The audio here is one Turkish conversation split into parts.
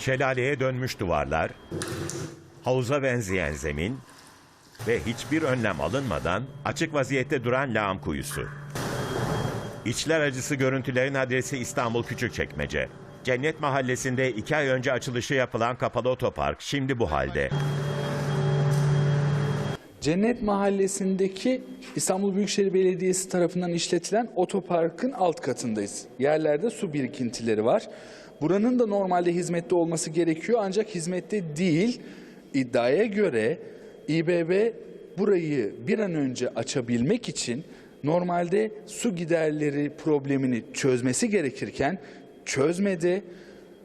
Şelaleye dönmüş duvarlar, havuza benzeyen zemin ve hiçbir önlem alınmadan açık vaziyette duran lağım kuyusu. İçler acısı görüntülerin adresi İstanbul Küçükçekmece. Cennet Mahallesi'nde iki ay önce açılışı yapılan kapalı otopark şimdi bu halde. Cennet Mahallesi'ndeki İstanbul Büyükşehir Belediyesi tarafından işletilen otoparkın alt katındayız. Yerlerde su birikintileri var. Buranın da normalde hizmette olması gerekiyor ancak hizmette değil. İddiaya göre İBB burayı bir an önce açabilmek için normalde su giderleri problemini çözmesi gerekirken çözmedi.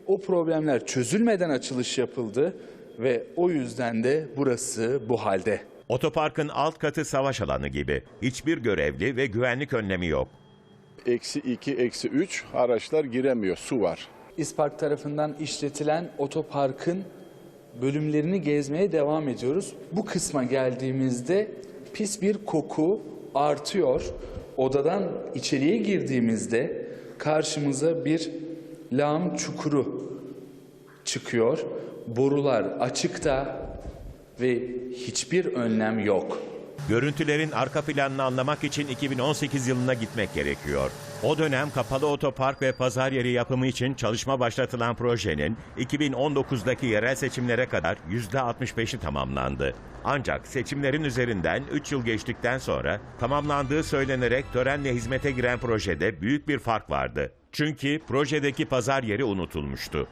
O problemler çözülmeden açılış yapıldı ve o yüzden de burası bu halde. Otoparkın alt katı savaş alanı gibi. Hiçbir görevli ve güvenlik önlemi yok. Eksi 2, eksi 3 araçlar giremiyor. Su var. İspark tarafından işletilen otoparkın bölümlerini gezmeye devam ediyoruz. Bu kısma geldiğimizde pis bir koku artıyor. Odadan içeriye girdiğimizde karşımıza bir lağım çukuru çıkıyor. Borular açıkta ve hiçbir önlem yok. Görüntülerin arka planını anlamak için 2018 yılına gitmek gerekiyor. O dönem kapalı otopark ve pazar yeri yapımı için çalışma başlatılan projenin 2019'daki yerel seçimlere kadar %65'i tamamlandı. Ancak seçimlerin üzerinden 3 yıl geçtikten sonra tamamlandığı söylenerek törenle hizmete giren projede büyük bir fark vardı. Çünkü projedeki pazar yeri unutulmuştu.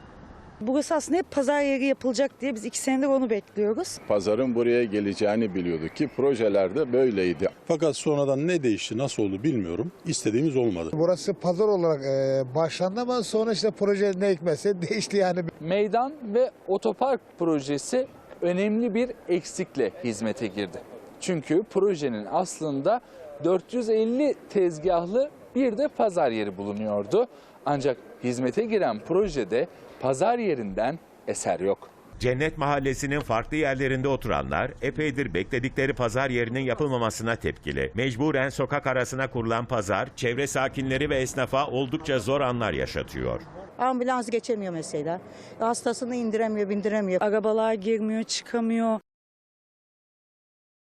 Burası aslında hep pazar yeri yapılacak diye biz iki senedir onu bekliyoruz. Pazarın buraya geleceğini biliyorduk ki projelerde böyleydi. Fakat sonradan ne değişti, nasıl oldu bilmiyorum. İstediğimiz olmadı. Burası pazar olarak e, başlandı ama sonra işte proje ne hikmetse değişti yani. Meydan ve otopark projesi önemli bir eksikle hizmete girdi. Çünkü projenin aslında 450 tezgahlı bir de pazar yeri bulunuyordu. Ancak hizmete giren projede pazar yerinden eser yok. Cennet Mahallesi'nin farklı yerlerinde oturanlar epeydir bekledikleri pazar yerinin yapılmamasına tepkili. Mecburen sokak arasına kurulan pazar, çevre sakinleri ve esnafa oldukça zor anlar yaşatıyor. Ambulans geçemiyor mesela. Hastasını indiremiyor, bindiremiyor. Arabalar girmiyor, çıkamıyor.